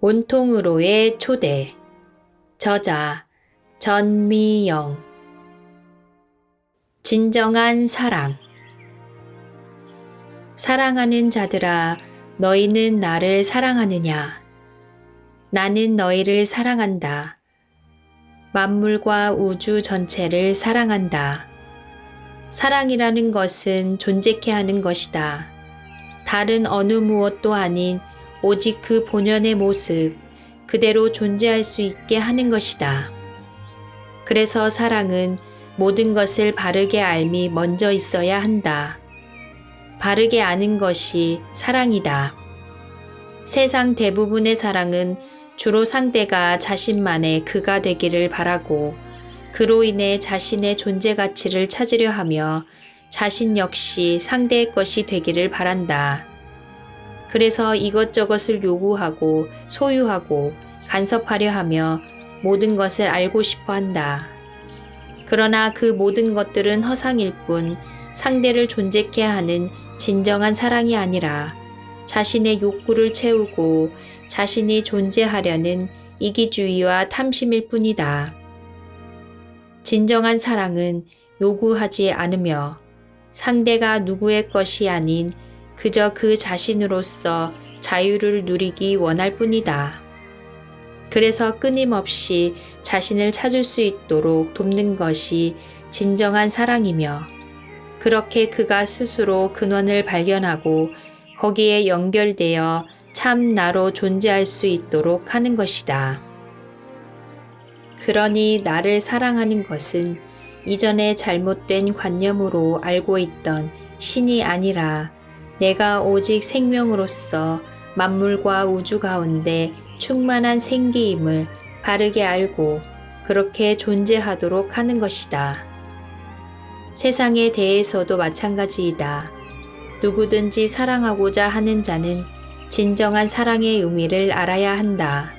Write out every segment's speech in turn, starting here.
온통으로의 초대. 저자 전미영. 진정한 사랑. 사랑하는 자들아 너희는 나를 사랑하느냐? 나는 너희를 사랑한다. 만물과 우주 전체를 사랑한다. 사랑이라는 것은 존재케 하는 것이다. 다른 어느 무엇도 아닌 오직 그 본연의 모습, 그대로 존재할 수 있게 하는 것이다. 그래서 사랑은 모든 것을 바르게 알미 먼저 있어야 한다. 바르게 아는 것이 사랑이다. 세상 대부분의 사랑은 주로 상대가 자신만의 그가 되기를 바라고 그로 인해 자신의 존재 가치를 찾으려 하며 자신 역시 상대의 것이 되기를 바란다. 그래서 이것저것을 요구하고 소유하고 간섭하려 하며 모든 것을 알고 싶어 한다. 그러나 그 모든 것들은 허상일 뿐 상대를 존재케 하는 진정한 사랑이 아니라 자신의 욕구를 채우고 자신이 존재하려는 이기주의와 탐심일 뿐이다. 진정한 사랑은 요구하지 않으며 상대가 누구의 것이 아닌 그저 그 자신으로서 자유를 누리기 원할 뿐이다. 그래서 끊임없이 자신을 찾을 수 있도록 돕는 것이 진정한 사랑이며 그렇게 그가 스스로 근원을 발견하고 거기에 연결되어 참 나로 존재할 수 있도록 하는 것이다. 그러니 나를 사랑하는 것은 이전에 잘못된 관념으로 알고 있던 신이 아니라 내가 오직 생명으로서 만물과 우주 가운데 충만한 생기임을 바르게 알고 그렇게 존재하도록 하는 것이다. 세상에 대해서도 마찬가지이다. 누구든지 사랑하고자 하는 자는 진정한 사랑의 의미를 알아야 한다.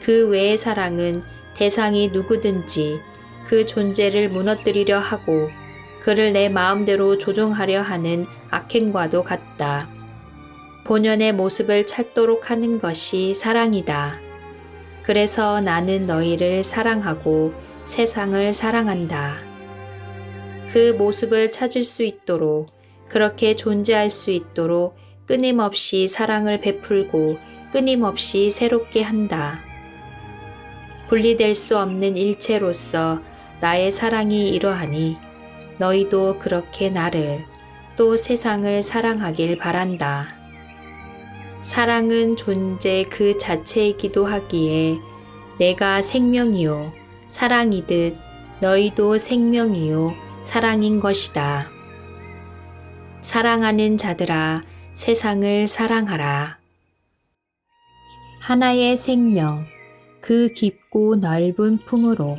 그 외의 사랑은 대상이 누구든지 그 존재를 무너뜨리려 하고 그를 내 마음대로 조종하려 하는 악행과도 같다. 본연의 모습을 찾도록 하는 것이 사랑이다. 그래서 나는 너희를 사랑하고 세상을 사랑한다. 그 모습을 찾을 수 있도록 그렇게 존재할 수 있도록 끊임없이 사랑을 베풀고 끊임없이 새롭게 한다. 분리될 수 없는 일체로서 나의 사랑이 이러하니 너희도 그렇게 나를 또 세상을 사랑하길 바란다. 사랑은 존재 그 자체이기도 하기에 내가 생명이요 사랑이듯 너희도 생명이요 사랑인 것이다. 사랑하는 자들아 세상을 사랑하라. 하나의 생명 그 깊고 넓은 품으로